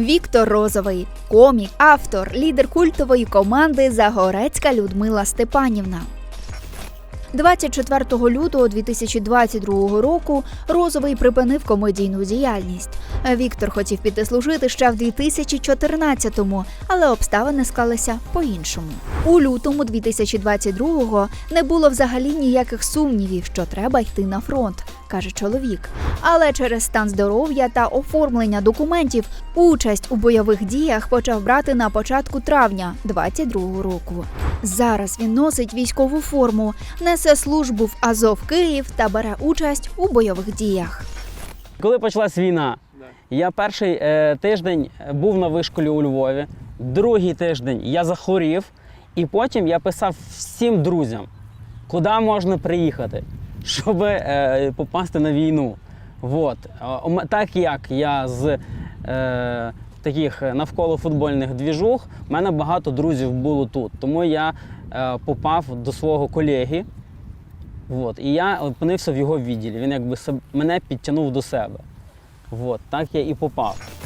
Віктор Розовий, комік, автор, лідер культової команди Загорецька Людмила Степанівна. 24 лютого 2022 року Розовий припинив комедійну діяльність. Віктор хотів піти служити ще в 2014-му, але обставини склалися по-іншому. У лютому 2022-го не було взагалі ніяких сумнівів, що треба йти на фронт, каже чоловік. Але через стан здоров'я та оформлення документів участь у бойових діях почав брати на початку травня 22-го року. Зараз він носить військову форму, несе службу в Азов Київ та бере участь у бойових діях. Коли почалась війна, я перший е, тиждень був на вишколі у Львові, другий тиждень я захворів, і потім я писав всім друзям, куди можна приїхати, щоб е, попасти на війну. Вот. Е, у Так як я з е, таких навколо футбольних двіжух, в мене багато друзів було тут. Тому я е, попав до свого колеги. Вот. І я опинився в його відділі. Він якби мене підтягнув до себе. Вот. Так я і попав.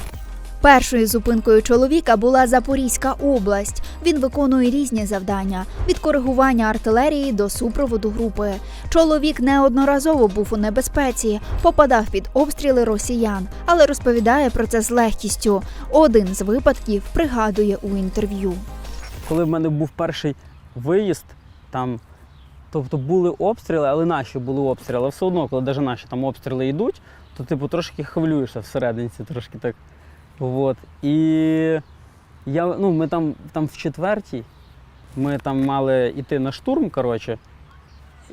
Першою зупинкою чоловіка була Запорізька область. Він виконує різні завдання від коригування артилерії до супроводу групи. Чоловік неодноразово був у небезпеці, попадав під обстріли росіян, але розповідає про це з легкістю. Один з випадків пригадує у інтерв'ю. Коли в мене був перший виїзд, там, тобто були обстріли, але наші були обстріли. Все одно, коли навіть наші там обстріли йдуть, то типу трошки хвилюєшся всерединці, трошки так. Вот. І я, ну, ми там, там в четвертій, ми там мали йти на штурм, коротше.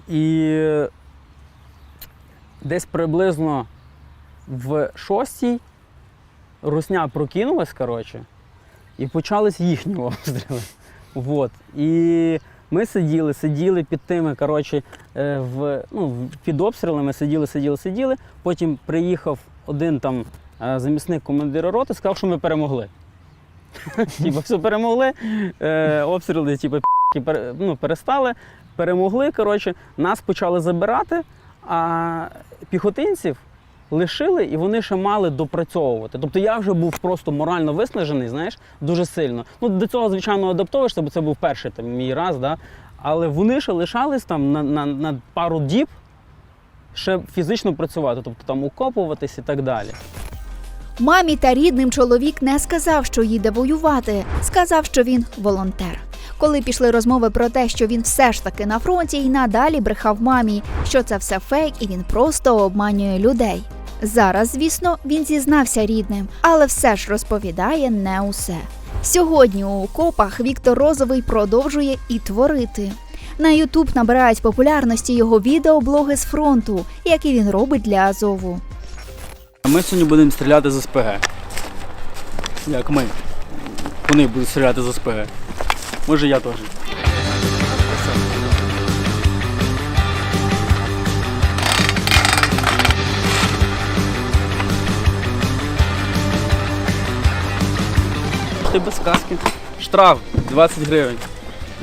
І десь приблизно в шостій русня прокинулась, коротше, і почались їхні обстріли. Вот. І ми сиділи, сиділи під тими, коротше, е, в, ну, під обстрілами, сиділи, сиділи, сиділи. Потім приїхав один там замісник командира роти, сказав, що ми перемогли. Типа, все перемогли, е, обстріли, типу, ну, перестали, перемогли. Коротше, нас почали забирати, а піхотинців лишили і вони ще мали допрацьовувати. Тобто я вже був просто морально виснажений, знаєш, дуже сильно. Ну, до цього, звичайно, адаптовуєшся, бо це був перший там, мій раз, да? але вони ще лишались там на, на, на пару діб ще фізично працювати, тобто там укопуватись і так далі. Мамі та рідним чоловік не сказав, що їде воювати. Сказав, що він волонтер. Коли пішли розмови про те, що він все ж таки на фронті і надалі брехав мамі, що це все фейк і він просто обманює людей. Зараз, звісно, він зізнався рідним, але все ж розповідає не усе. Сьогодні у окопах Віктор Розовий продовжує і творити. На Ютуб набирають популярності його відеоблоги з фронту, які він робить для Азову. Ми сьогодні будемо стріляти з СПГ. Як ми. Вони будуть стріляти з СПГ. Може я теж. Ти без каски. Штраф 20 гривень.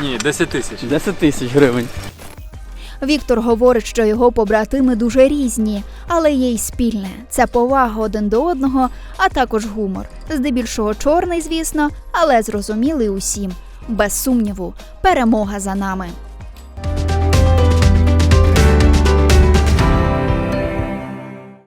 Ні, 10 тисяч. 10 тисяч гривень. Віктор говорить, що його побратими дуже різні, але є й спільне це повага один до одного, а також гумор. Здебільшого чорний, звісно, але зрозумілий усім. Без сумніву, перемога за нами.